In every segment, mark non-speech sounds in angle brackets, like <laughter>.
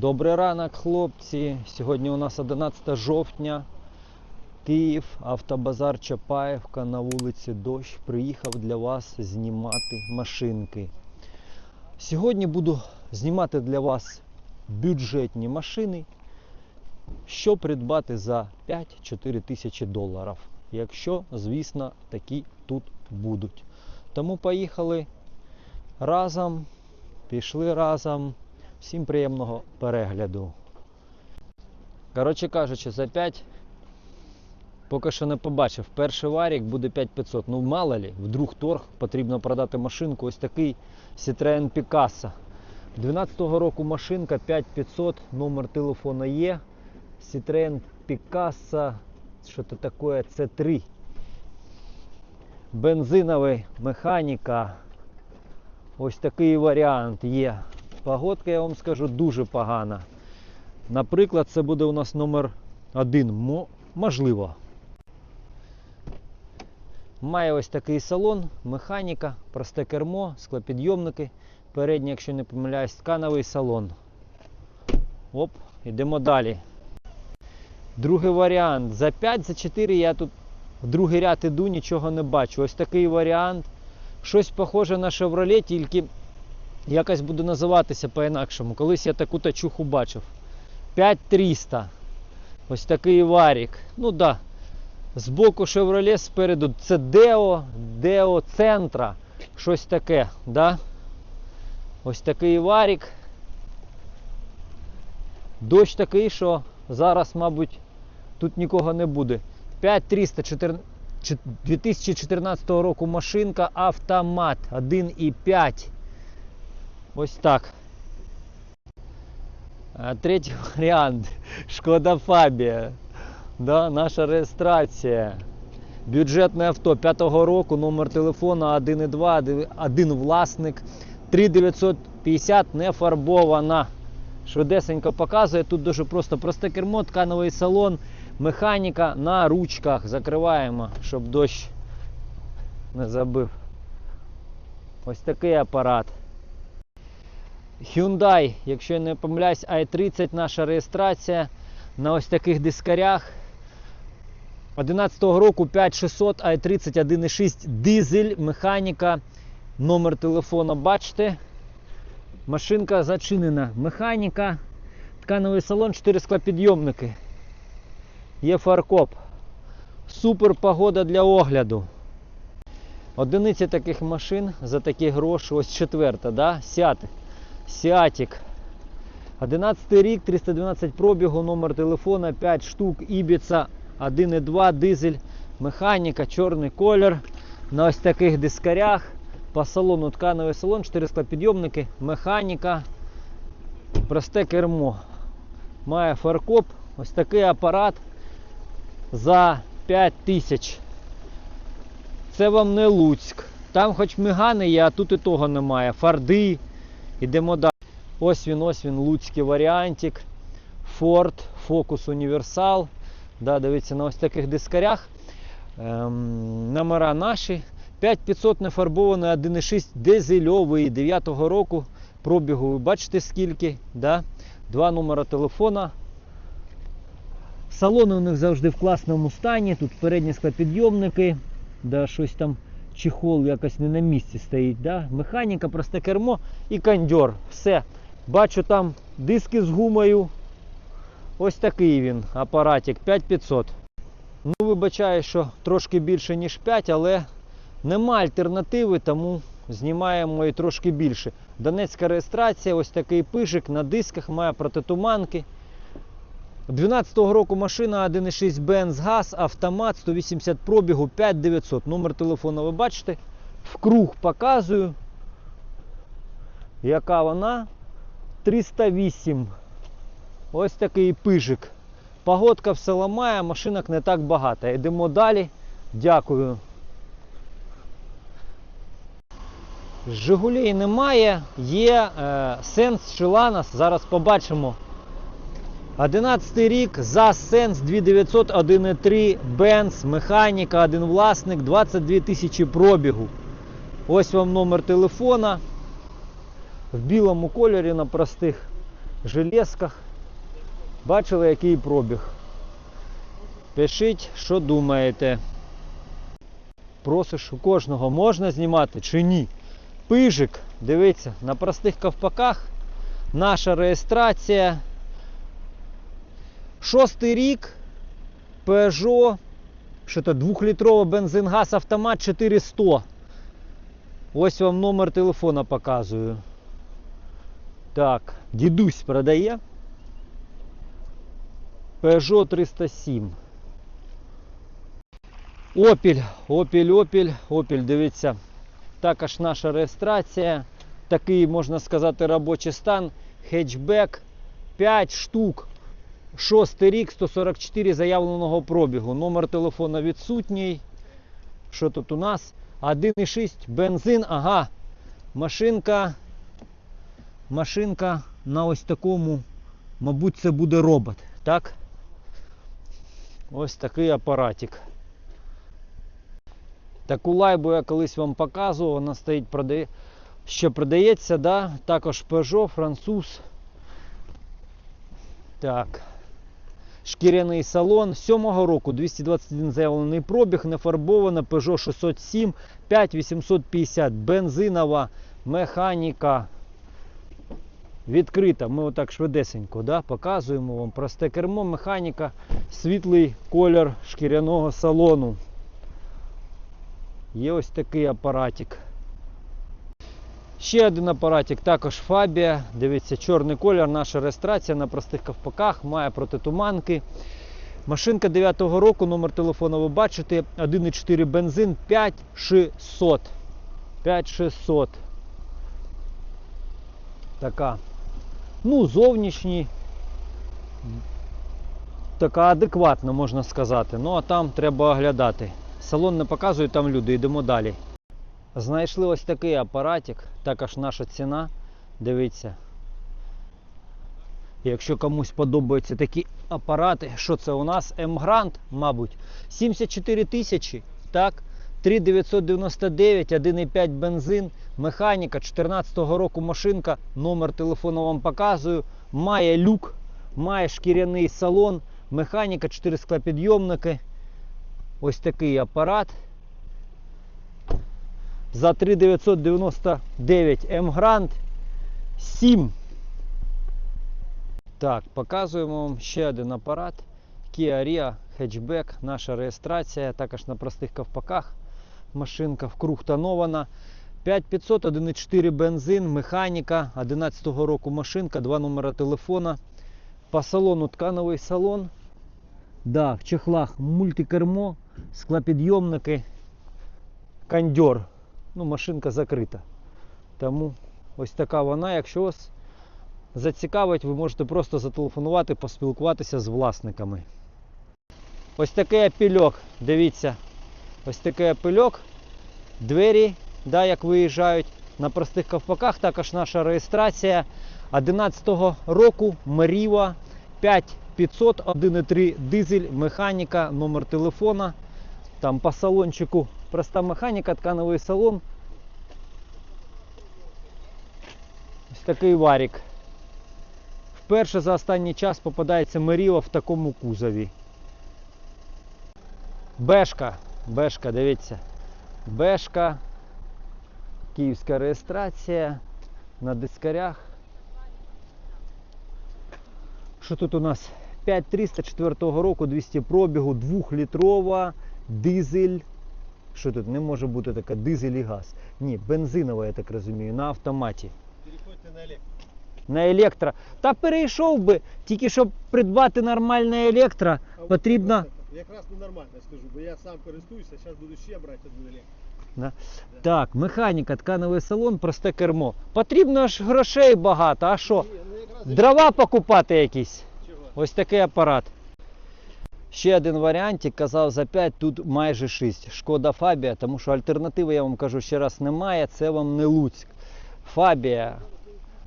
Добрий ранок, хлопці. Сьогодні у нас 11 жовтня. Київ, автобазар Чапаєвка на вулиці Дощ. Приїхав для вас знімати машинки. Сьогодні буду знімати для вас бюджетні машини, що придбати за 5-4 тисячі доларів. Якщо, звісно, такі тут будуть. Тому поїхали разом, пішли разом. Всім приємного перегляду. Коротше кажучи, за 5 поки що не побачив. Перший варік буде 5500. Ну мало лі, вдруг торг потрібно продати машинку. Ось такий Citroen Picasso. 12-го року машинка 5500, номер телефона є. Citroen Picasso, що це таке? Це 3. Бензиновий механіка. Ось такий варіант є. Погодка, я вам скажу, дуже погана. Наприклад, це буде у нас номер один. Можливо. Має ось такий салон, механіка, просте кермо, склопідйомники. Передній, якщо не помиляюсь, ткановий салон. Оп, йдемо далі. Другий варіант. За 5, за 4 я тут в другий ряд іду, нічого не бачу. Ось такий варіант. Щось похоже на Chevrolet, тільки якось буде називатися по-інакшому. Колись я таку тачуху бачив. 5300. Ось такий варік. Ну так. Да. Збоку Chevrolet, спереду це Deo, Deo Centra. Щось таке. Да? Ось такий варік. Дощ такий, що зараз, мабуть, тут нікого не буде. 5300 2014 року машинка автомат 1,5. Ось так. Третій варіант. <laughs> Шкода Фабія. Да, наша реєстрація. Бюджетне авто 5-го року, номер телефона 1,2, один власник. 3950 не фарбована. Швидесенько показує. Тут дуже просто просте кермо, ткановий салон, механіка на ручках. Закриваємо, щоб дощ не забив. Ось такий апарат. Hyundai, якщо я не помиляюсь, i30 наша реєстрація на ось таких дискарях. 11-го року 5600 i30 1.6 дизель, механіка, номер телефона бачите. Машинка зачинена. Механіка, ткановий салон, 4 склопідйомники. Є фаркоп. Супер погода для огляду. Одиниці таких машин за такі гроші. Ось четверта, да? Сятик. Сіатік. 11 рік, 312 пробігу, номер телефона, 5 штук, Ібіца, 1,2 дизель, механіка, чорний колір. На ось таких дискарях. По салону ткановий салон, 400 підйомники, механіка, просте кермо. Має фаркоп. Ось такий апарат за 5 тисяч. Це вам не Луцьк. Там хоч мигани є, а тут і того немає. Фарди. Ідемо далі. Ось він, ось він, луцький варіантик. Ford Focus. Да, дивіться на ось таких дискарях. Ем, номера наші. 5500 нефарбований 1,6 дизельовий 9-го року. Пробігу ви бачите скільки. Два номера телефона. Салони у них завжди в класному стані. Тут передні склопідйомники. Да, щось там чехол якось не на місці стоїть. Да? Механіка, просте кермо і кондьор. Все. Бачу там диски з гумою. Ось такий він апаратик 5500. Ну, вибачаю, що трошки більше, ніж 5, але нема альтернативи, тому знімаємо і трошки більше. Донецька реєстрація, ось такий пишик на дисках, має протитуманки. 12-го року машина 1.6 Benz газ, автомат, 180 пробігу, 5900. Номер телефону ви бачите. В круг показую. Яка вона? 308. Ось такий пижик. Погодка все ламає, машинок не так багато. Йдемо далі. Дякую. Жигулей немає, є е, сенс Шиланас. Зараз побачимо. 11 рік, ЗАЗ Сенс 2900 1.3 Бенц, механіка, один власник, 22 тисячі пробігу. Ось вам номер телефона. В білому кольорі на простих железках. Бачили, який пробіг. Пишіть, що думаєте. Просиш у кожного можна знімати чи ні. Пижик, дивіться, на простих ковпаках наша реєстрація. Шостий рік Peugeot, що то 2-літровий бензин-газ автомат 400. Ось вам номер телефона показую. Так, дідусь продає. Peugeot 307. Opel, Opel, Opel, Opel, дивіться. Також наша реєстрація. Такий, можна сказати, робочий стан. Хетчбек 5 штук. Шостий рік, 144 заявленого пробігу. Номер телефона відсутній. Що тут у нас? 1,6 бензин. Ага. Машинка. Машинка на ось такому, мабуть, це буде робот. Так? Ось такий апаратик. Таку лайбу я колись вам показував, вона стоїть, продає, що продається, да? також Peugeot, француз. Так. Шкіряний салон 7-го року, 221 заявлений пробіг, не фарбована Peugeot 607, 5850, бензинова механіка. Відкрита. Ми отак швидесенько да, показуємо вам просте кермо, механіка, світлий колір шкіряного салону. Є ось такий апаратик. Ще один апаратик, також Фабія. Дивіться, чорний колір, наша реєстрація на простих ковпаках, має протитуманки. Машинка 9-го року, номер телефону ви бачите, 1,4 бензин 5600. 5600. Така. Ну, зовнішній. Така адекватна, можна сказати. Ну а там треба оглядати. Салон не показує, там люди, йдемо далі. Знайшли ось такий апаратик, також наша ціна. Дивіться. Якщо комусь подобаються такі апарати, що це у нас? М-Грант, мабуть, 74 тисячі, так? 3999, 1,5 бензин, механіка 14-го року машинка, номер телефону вам показую, має люк, має шкіряний салон, механіка, 4 склопідйомники. Ось такий апарат. За 3999 М-Грант 7. Так, показуємо вам ще один апарат. Kia Rio хетчбек, наша реєстрація, також на простих ковпаках. Машинка вкруг тонована. 5500, 1,4 бензин, механіка, 11-го року машинка, два номера телефона. По салону ткановий салон. Да, в чехлах мультикермо, склопідйомники, кондьор. Ну, машинка закрита. Тому ось така вона. Якщо вас зацікавить, ви можете просто зателефонувати, поспілкуватися з власниками. Ось такий апельок, дивіться. Ось такий апельок. Двері, да, як виїжджають. На простих ковпаках також наша реєстрація 11-го року Маріва 5500 1,3 дизель, механіка, номер телефона. Там по салончику проста механіка, ткановий салон. Ось такий варік. Вперше за останній час попадається Меріва в такому кузові. Бешка, бешка, дивіться. Бешка. Київська реєстрація на дискарях. Що тут у нас? 5304 року, 200 пробігу, 2-літрова, дизель. Що тут не може бути таке дизель і газ? Ні, бензинова, я так розумію, на автоматі. Переходьте на електро. На електро. Та перейшов би, тільки щоб придбати нормальне електро, А потрібно. якраз ненормально скажу, бо я сам користуюся, зараз буду ще брати одну електро. Так, механіка, ткановий салон, просте кермо. Потрібно ж грошей багато, а що? Ну Дрова покупати якісь. Чого? Ось такий апарат. Ще один варіантик, казав за 5, тут майже 6. Шкода Фабія, тому що альтернативи, я вам кажу ще раз, немає. Це вам не Луцьк. Фабія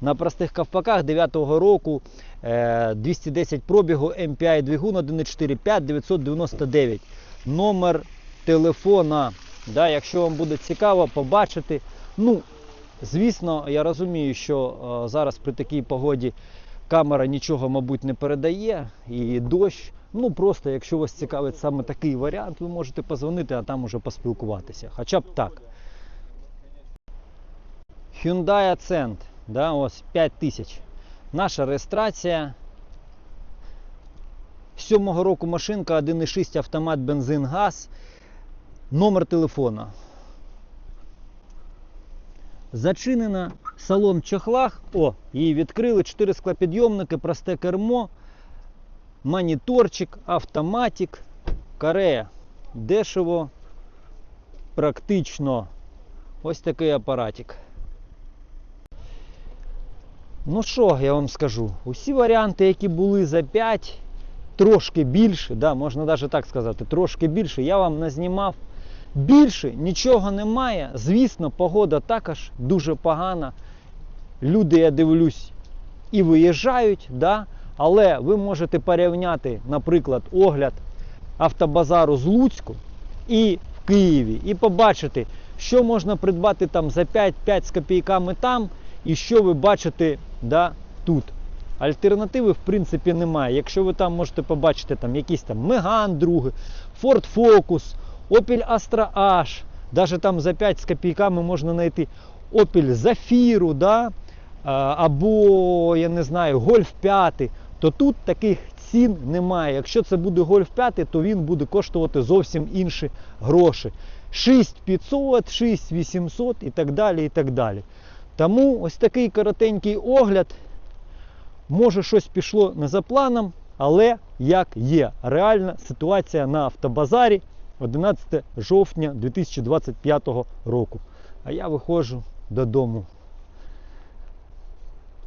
на простих ковпаках 9-го року, е, 210 пробігу, MPI двигун 1.45 999. Номер телефона. Да, якщо вам буде цікаво побачити. Ну, звісно, я розумію, що е, зараз при такій погоді камера нічого, мабуть, не передає, і дощ. Ну просто, якщо вас цікавить саме такий варіант, ви можете позвонити, а там уже поспілкуватися. Хоча б так. Hyundai Accent, да, ось 5 тисяч. Наша реєстрація. 7-го року машинка 1,6 автомат, бензин, газ. Номер телефона. Зачинена салон в чохлах. О, її відкрили. 4 склопідйомники, просте кермо, моніторчик, автоматик, Корея. Дешево, практично. Ось такий апаратик. Ну що я вам скажу? Усі варіанти, які були за 5, трошки більше, да, можна навіть так сказати, трошки більше, я вам назнімав. Більше нічого немає. Звісно, погода також дуже погана. Люди, я дивлюсь, і виїжджають, да? Але ви можете порівняти, наприклад, огляд автобазару з Луцьку і в Києві, і побачити, що можна придбати там за 5-5 з копійками там, і що ви бачите да, тут. Альтернативи в принципі немає. Якщо ви там можете побачити там якийсь там Меган другий, Ford Focus, Opel Astra H, навіть там за 5 з копійками можна знайти Opel Zafira, да? А, або, я не знаю, Golf 5, то тут таких цін немає. Якщо це буде Golf 5, то він буде коштувати зовсім інші гроші. 6500, 6800 і так далі. і так далі. Тому ось такий коротенький огляд. Може щось пішло не за планом, але як є. Реальна ситуація на автобазарі 11 жовтня 2025 року. А я виходжу додому.